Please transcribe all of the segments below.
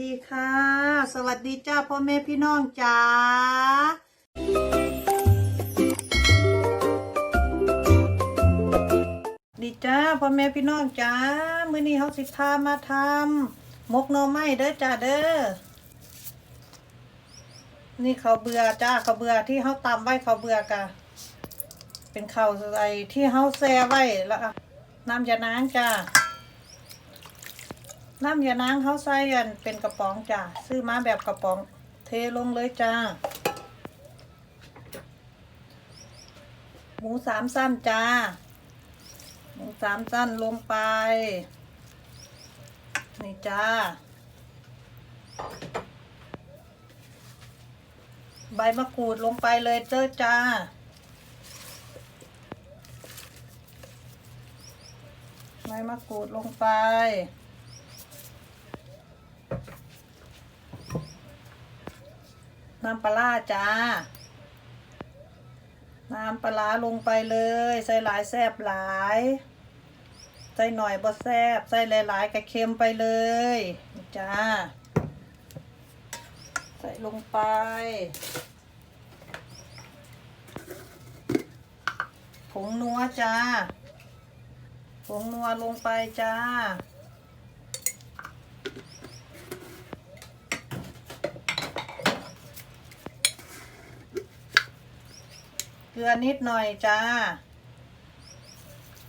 ดีค่ะ สวัสดีจ้าพ่อแม่พี่น้องจ้าดีจ้าพ่อแม่พี่น้องจ้ามื้อนี้เฮาสิพามาทำหมกหน่อไม้เด้อจ้าเด้อนี่เขาวเบื่อจ้าเขาวเบื่อที่เฮาตำไว้เขาวเบื่อกะเป็นข้าวไอ้ที่เฮาแซ่ไว้แล้วอะน้ำยานางจ้า น้ำยานางเขาใส่กันเป็นกระป๋องจ้าซื้อมาแบบกระป๋องเทลงเลยจ้าหมูสามสั้นจ้า หมูสามสั้นลงไป นี่จ้า ใบมะกรูดลงไปเลยเจ้าจ้าใบมะกรูดลงไป น้ำปลาจ้า น้ำปลาลงไปเลย ใส่หลายแซบหลาย ใส่หน่อยบ่แซบใส่หลายๆกระเค็มไปเลยจ้า ใส่ลงไปผงนัวจ้าผงนัวลงไปจ้า ลือนิดหน่อยจ้า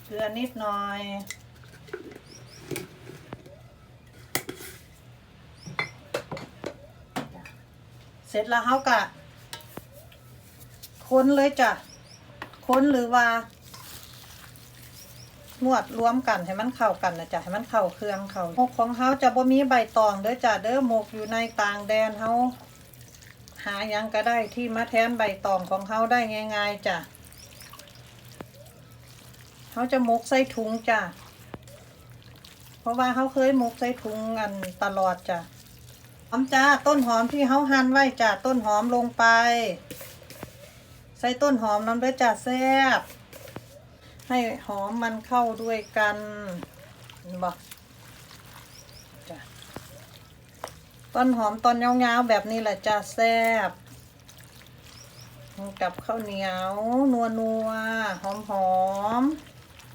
เกลือนิดหน่อย เสร็จแล้วเขากะ ค้นเลยจ้ะ ค้นหรือว่านวดรวมกันให้มันเข้ากันนะจ๊ะให้มันเข้าเครื่องเข้าหมกของเขาจะบ่มีใบตองเด้อจ้ะเด้อหมกอยู่ในต่างแดนเขา หายังก็ได้ที่มาแทนใบตองของเขาได้ง่ายๆจ้ะเขาจะมกใส่ถุงจ้ะ เพราะว่าเขาเคยมกใส่ถุงกันตลอดจ้ะหอมจ้าต้นหอมที่เขาหั่นไว้จ้ะต้นหอมลงไป ใส่ต้นหอมน้ำด้อจ้ะแซ่บให้หอมมันเข้าด้วยกันบอกจ้ะ ต้นหอมตอนยาวๆแบบนี้แหละจ้ะแซ่บกับข้าวเหนียวนัวนัวหอมหอม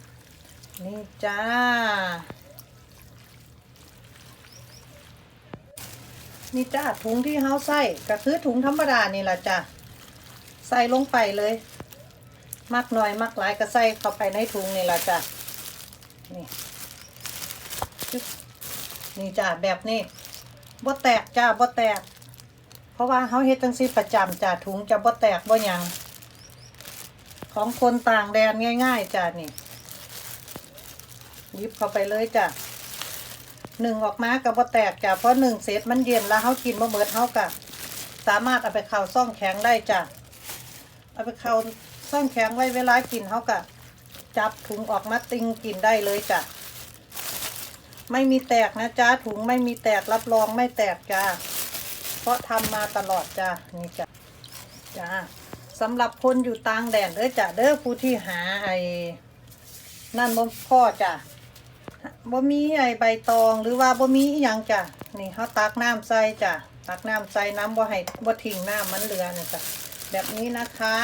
ๆนี่จ้า นี่จ้าถุงที่เฮาใส่ก็คือถุงธรรมดานี่แหละจ้ะใส่ลงไปเลยมักหน่อยมักหลายก็ใส่เข้าไปในถุงนี่ละจ้ะนี่นี่จ้ะแบบนี้ บ่แตกจ้าบ่แตก เพราะว่าเขาเฮ็ดจังซี่ประจำจ้ะถุงจะบ่แตกบ่หยังของคนต่างแดนง่ายๆจ้ะนี่ยิบเข้าไปเลยจ้ะหนึ่งออกมากับบ่แตกจ้ะเพราะหนึ่งเสร็จมันเย็นแล้วเขากินบ่เบิดเขากะสามารถเอาไปเข้าซ่องแข็งได้จ้ะเอาไปเข้าซ่องแข็งไว้เวลากินเขากะจับถุงออกมาติงกินได้เลยจ้ะ ไม่มีแตกนะจ้าถุงไม่มีแตกรับรองไม่แตกจ้าเพราะทำมาตลอดจ้านี่จ้ะจ้าสำหรับคนอยู่ต่างแดนเด้อจ้ะเด้อผู้ที่หาไอ้นั่นบ่พ่อจ้ะบ่มีไอ้ใบตองหรือว่าบ่มีอหยังจ้ะนี่เขาตักน้ำใส่จ้ะตักน้ำใส่น้ำบ่ให้บ่ทิ้งน้ำมันเหลือนี่จ้ะแบบนี้นะคะ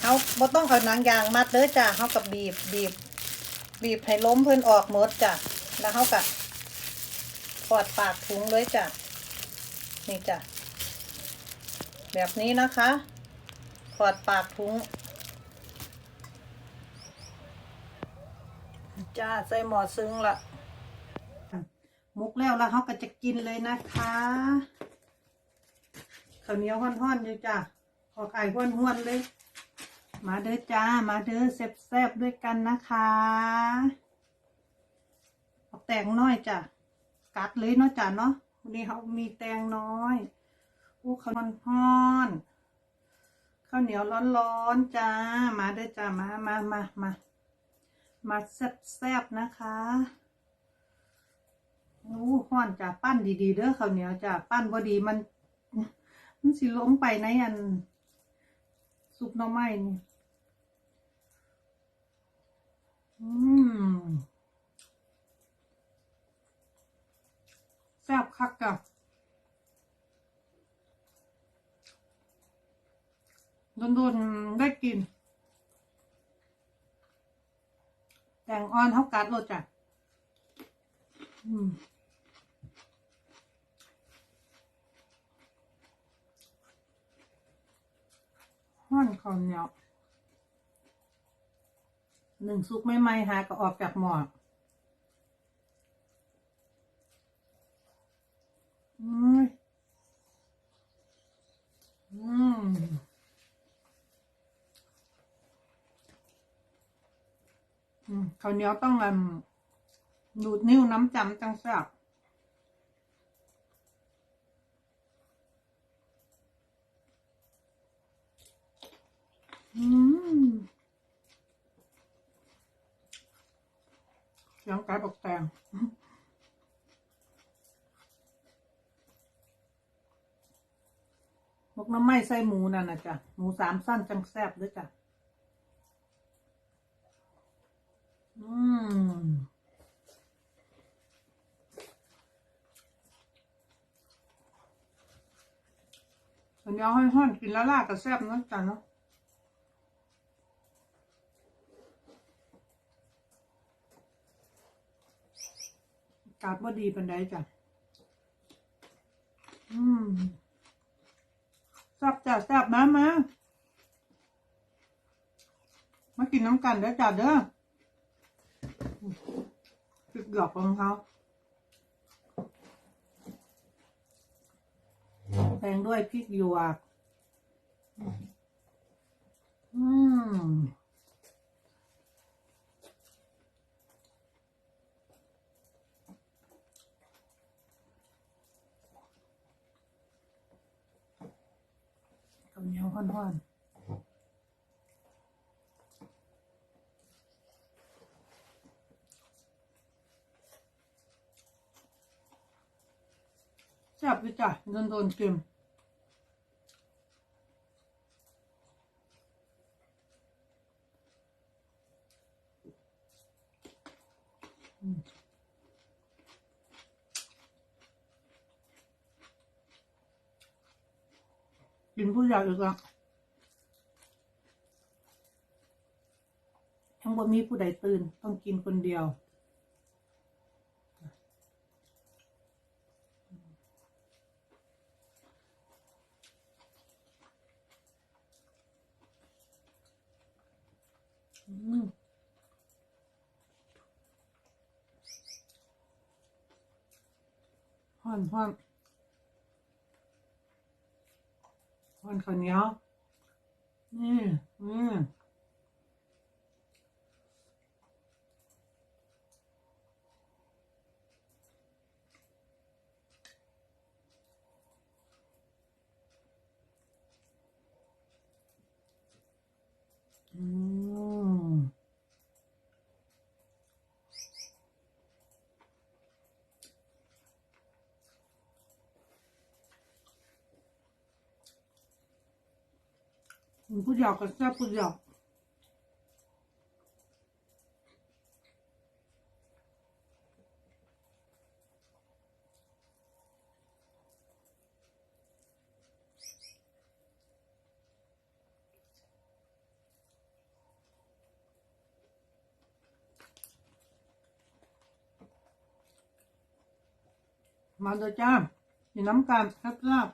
เขาบ่ต้องเอาหนังยางมัดเด้อจ้ะเขากับบีบบีบบีบให้ล้มเพื่อนออกหมดจ้ะ แล้วเขากับปอดปากถุงเลยจ้ะ นี่จ้ะ แบบนี้นะคะปอดปากถุง จ้า ใส่หมอซึ้งละมุกแล้วแล้วเขาก็จะกินเลยนะคะข้าวเหนียวห้อนๆอยู่จ้ะขอไก่ห้วนๆเลย มาเด้อจ้า มาเด้อแซ่บๆด้วยกันนะคะ แตงน้อยจ้ะกัดเลยเนาะจ้ะเนาะวันนี้เขามีแตงน้อยอู้ข้าวมันห้อนข้าวเหนียวร้อนๆจ้า มาเด้อจ้ามามามามามาแซ่บๆนะคะอู้ห้อนจ้ะปั้นดีๆเด้อข้าวเหนียวจ้ะปั้นพอดีมันมันสิลงไปในอันซุปหน่อไม้นี่ อืมแซ่บ คักจ้ะโดนๆได้กิน แตงอ่อนเท่ากัดรสจ้ะอืมห้อนข้าวเหนียวหนึ่งซุกไม่ไหมหาก็ออกจากหม้ออืมอืมอืม ข้าวเหนียวต้องอืมดูดนิ้วน้ำจำจังแซ่บอืมเสียงไก่บอกแตง กน้ำไหม้ใส่หมูนั่นนะจ๊ะหมูสามสั้นจังแซ่บด้วยจ้ะ อืมสัญญาห้ห้อนกินล้วล่ากับแซ่บนั่นจ้ะเนาะกาศว่าดีปันไดจ้ะ อืม ซับจ้าซับมามามากินน้ำกันเด้อจ้าเด้อติดหยอกของเขาแพงด้วยพริกหยวกอืม ข้าวเหนียวห้อนๆแซ่บเลยจ้ะโดนโดนๆเค็มอืม กินผู้ใหญ่อีกอะทั้งบ่มีผู้ใดตื่น ต้องกินคนเดียวอืม ฮ้อนคนฮ้อนข้าวเหนียวนี่นี่อืม ผู้หยอกกับแซ่บผู้หยอกมาเด้อจ้ามีน้ำกันครับ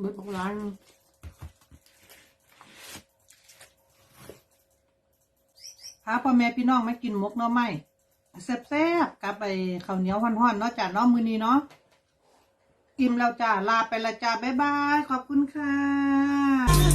เบิดบอกร้านพาพ่อแม่พี่น้องมากินมกเนาะไม้แซ่บๆกับไปข้าวเหนียวห่อนๆเนาะจ้าเนาะมือนี้เนาะอิ่มแล้วจ้าลาไปละจ้าบ๊ายบาย ขอบคุณค่ะ